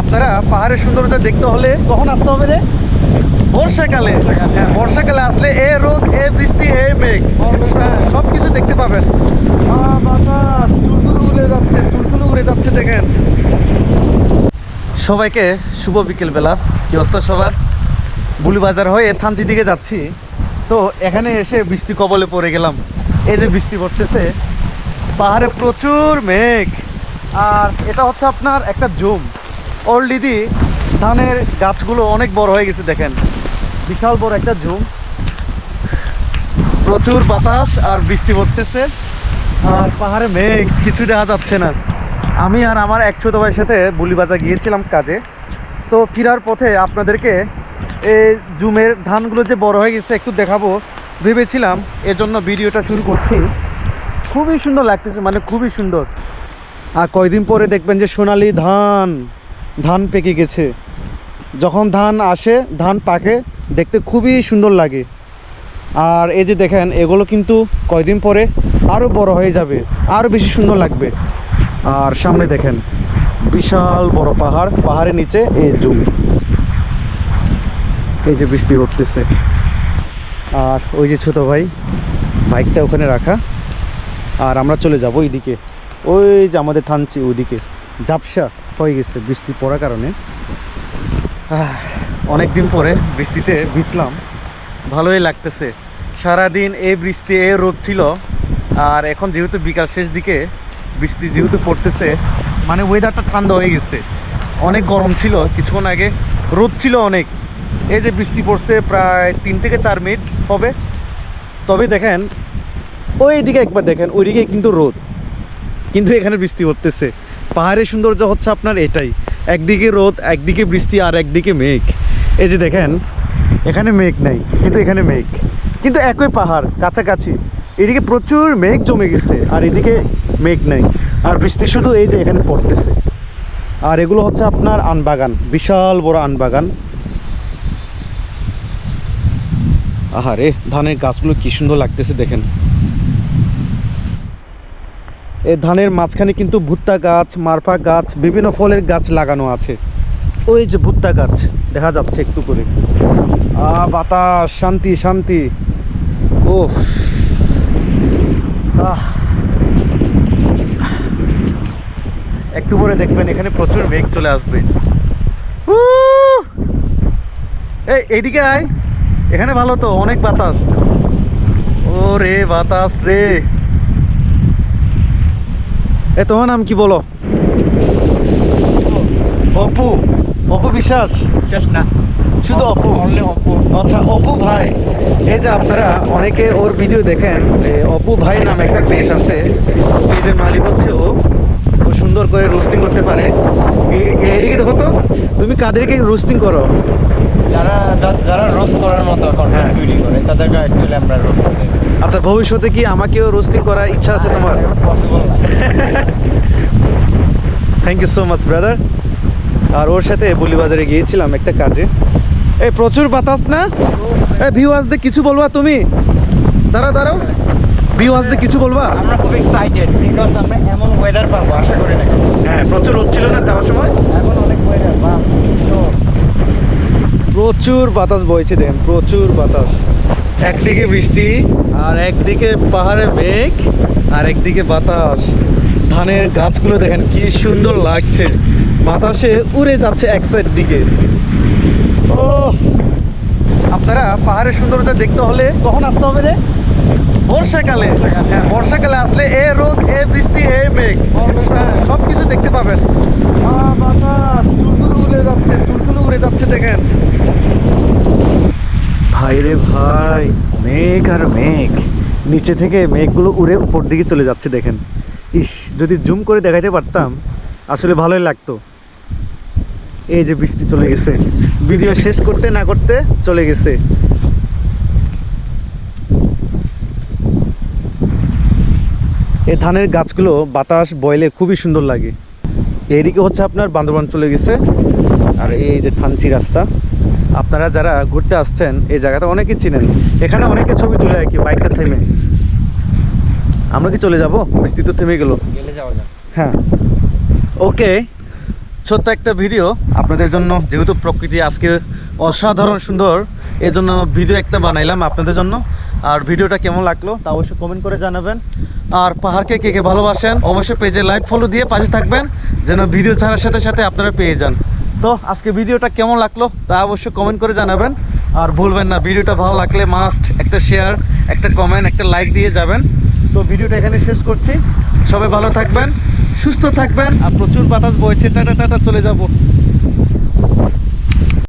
আপনারা পাহাড়ের সৌন্দর্য দেখতে হলে কখন আসতে হবে রে? বর্ষাকালে। বর্ষাকালে আসলে এ রোদ এ বৃষ্টি এ মেঘ। হ্যাঁ, সব কিছু দেখতে পাবেন। উড়ে যাচ্ছে উড়ে যাচ্ছে দেখেন। সবাইকে শুভ বিকেল বেলা কি অবস্থা সবার? বুলিবাজার হয়ে থানচি দিকে যাচ্ছি। তো এখানে এসে বৃষ্টি কবলে পড়ে গেলাম। এই যে বৃষ্টি পড়তেছে পাহাড়ে প্রচুর মেঘ। আর এটা হচ্ছে আপনার একটা জুম। অলরেডি ধানের গাছগুলো অনেক বড় হয়ে গেছে, দেখেন। বিশাল বড় একটা জুম। প্রচুর বাতাস আর বৃষ্টি পড়তেছে। আর পাহাড়ে মেঘ, কিছু দেখা যাচ্ছে না। আমি আর আমার এক ছোট ভাইয়ের সাথে বুলিবাজার গিয়েছিলাম কাজে। তো ফেরার পথে আপনাদেরকে এই জুমের ধানগুলো যে বড় হয়ে গেছে, একটু দেখাবো। ভেবেছিলাম এজন্য ভিডিওটা শুরু করছি। খুবই সুন্দর লাগতেছে মানে খুবই সুন্দর। আর কয়দিন পরে দেখবেন যে সোনালি ধান। ধান পেকে গেছে। যখন ধান আসে, ধান পাকে, দেখতে খুবই সুন্দর লাগে। আর এই যে দেখেন, এগুলো কিন্তু কয়দিন পরে আরও বড় হয়ে যাবে আরও বেশি সুন্দর লাগবে। আর সামনে দেখেন, বিশাল বড় পাহাড়, পাহাড়ের নিচে এই জুম। এই যে বৃষ্টি উঠতেছে আর ওই যে ছোট ভাই, বাইকটা ওখানে রাখা। আর আমরা চলে যাব ওইদিকে ওই যে আমাদের থানছি ওইদিকে। ঝাপসা। হয়ে গেছে বৃষ্টি পড়ার কারণে। অনেক দিন পরে বৃষ্টিতে ভিজলাম। ভালোই লাগতেছে। সারাদিন এই বৃষ্টি এ রোদ ছিল। আর এখন যেহেতু বিকাল শেষ দিকে বৃষ্টি যেহেতু পড়তেছে মানে ওয়েদারটা ঠান্ডা হয়ে গেছে। অনেক গরম ছিল, কিছুক্ষণ আগে রোদ ছিল অনেক। এই যে বৃষ্টি পড়ছে প্রায় তিন থেকে চার মিনিট হবে। তবে দেখেন ওই দিকে একবার দেখেন, ওইদিকে কিন্তু রোদ। কিন্তু এখানে বৃষ্টি পড়তেছে পাহাড়ের সৌন্দর্য হচ্ছে আপনার এটাই। একদিকে রোদ, একদিকে বৃষ্টি আর একদিকে মেঘ। এই যে দেখেন, এখানে মেঘ নাই, কিন্তু এখানে মেঘ। কিন্তু একই পাহাড়, কাছাকাছি। এদিকে প্রচুর মেঘ জমে গেছে, আর এদিকে মেঘ নাই। আর বৃষ্টি শুধু এই যে এখানে পড়তেছে। আর এগুলো হচ্ছে আপনার আনবাগান, বিশাল বড় আনবাগান। আহারে, ধানের গাছগুলো কি সুন্দর লাগতেছে দেখেন। এই ধানের মাঝখানে কিন্তু ভুট্টা গাছ, মারফা গাছ, বিভিন্ন ফলের গাছ লাগানো আছে। ওই যে ভুট্টা গাছ, দেখা যাচ্ছে একটু করে। আ, বাতাস, শান্তি শান্তি। ও একটু পরে দেখবেন, এখানে প্রচুর মেঘ চলে আসবে! এই, এইদিকে আয়। এখানে ভালো তো, অনেক বাতাস। ও রে বাতাস রে। এ তোমার নাম কি বলো? অপু। অপু বিশ্বাস? না। শুধু অপু? আচ্ছা অপু ভাই এই যে আপনারা অনেকে ওর ভিডিও দেখেন অপু ভাই নামে একটা পেজ আছে। পেজের মালিক হচ্ছে ও। ও সুন্দর করে রোস্টিং করতে পারে। এদিকে দেখো তো তুমি কাদেরকে রোস্টিং করো যারা যা- যারা রোস্ট করার মতো কন্টেন্ট তৈরি করে তাদেরকে অ্যাকচুয়ালি আমরা রোস্ট করি আচ্ছা ভবিষ্যতে কি আমাকেও রোস্টিং করার ইচ্ছা আছে তোমার? Thank you so much brother আর ওর সাথে বুলিবাজারে গিয়েছিলাম একটা কাজে। এই প্রচুর বাতাস না? এ এই ভিউয়ার্সদের কিছু বলবা তুমি? দাঁড়াও দাঁড়াও। ভিউয়ার্সদের কিছু বলবা? আমরা খুব এক্সাইটেড বিকজ আমরা এমন ওয়েদার পাবো আশা করি না। হ্যাঁ প্রচুর রোদ ছিল না যাওয়ার সময়? এখন অনেক ওয়েদার প্রচুর বাতাস বইছে দেখেন প্রচুর বাতাস। একদিকে বৃষ্টি আর একদিকে পাহাড়ে মেঘ আর একদিকে বাতাস। ধানের গাছগুলো দেখেন কি সুন্দর লাগছে। বাতাসে উড়ে যাচ্ছে এক সাইড দিকে। ও আপনারা পাহাড়ের সৌন্দর্য দেখতে হলে কখন আসতে হবে রে? বর্ষাকালে। হ্যাঁ বর্ষাকালে আসলে এ রোদ এ বৃষ্টি এ মেঘ। সব কিছু দেখতে পাবেন আহ, বাতাস চুলগুলো উড়ে যাচ্ছে চুলগুলো উড়ে যাচ্ছে দেখেন ভাই রে ভাই, মেঘ আর মেঘ। নিচে থেকে মেঘগুলো উড়ে উপর দিকে চলে যাচ্ছে, দেখেন। ইস, যদি জুম করে দেখাইতে পারতাম, আসলে ভালোই লাগতো। এই যে বৃষ্টি চলে গেছে। ভিডিও শেষ করতে না করতে চলে গেছে। এই ধানের গাছগুলো বাতাস বয়লে খুবই সুন্দর লাগে। এইদিকে হচ্ছে আপনার বান্দরবান চলে গেছে। আর এই যে থানচি রাস্তা। আপনারা যারা ঘুরতে আসছেন এই জায়গাটা অনেকে চিনেন। এখানে অনেকে ছবি তুলে আর কি বাইকটা থেমে। আমরা কি চলে যাব? বৃষ্টি তো থেমে গেল। গেলে যাওয়া যাক। হ্যাঁ। ওকে ছোট্ট একটা ভিডিও। আপনাদের জন্য যেহেতু প্রকৃতি আজকে অসাধারণ সুন্দর এই জন্য ভিডিও একটা বানাইলাম আপনাদের জন্য। আর ভিডিওটা কেমন লাগল তা অবশ্যই কমেন্ট করে জানাবেন। আর পাহাড়কে কে কে ভালোবাসেন অবশ্যই পেজে লাইক ফলো দিয়ে পাশে থাকবেন যেন ভিডিও ছাড়ার সাথে সাথে আপনারা পেয়ে যান। তো আজকে ভিডিওটা কেমন লাগল তা অবশ্যই কমেন্ট করে জানাবেন। আর ভুলবেন না, ভিডিওটা ভালো লাগলে মাস্ট একটা শেয়ার একটা কমেন্ট একটা লাইক দিয়ে যাবেন। তো ভিডিওটা এখানে শেষ করছি। সবাই ভালো থাকবেন, সুস্থ থাকবেন। আর প্রচুর বাতাস বইছে, টাটা টাটা, চলে যাব।